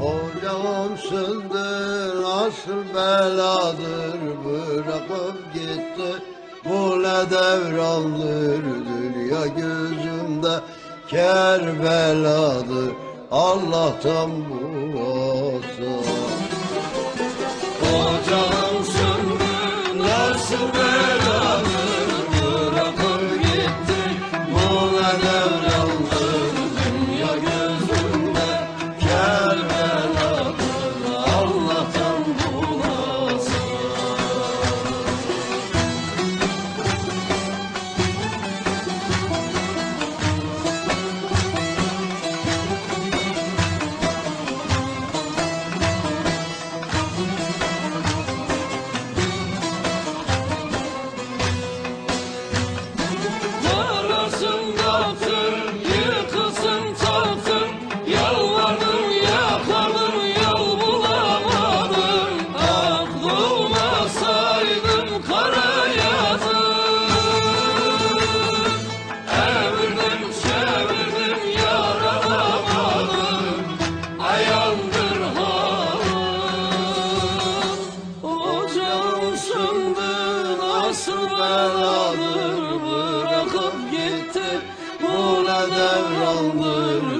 Olcamışındır asıl beladır Bırakıp gitti. Bu ne devrandır Dünya gözümde Kerbeladır. Allah'tan bu olsa. Olcamışındır nasıl beladır Bırakıp gittin Mola devlet Salve!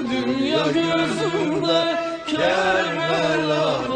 dünya gözümde Kerbela'da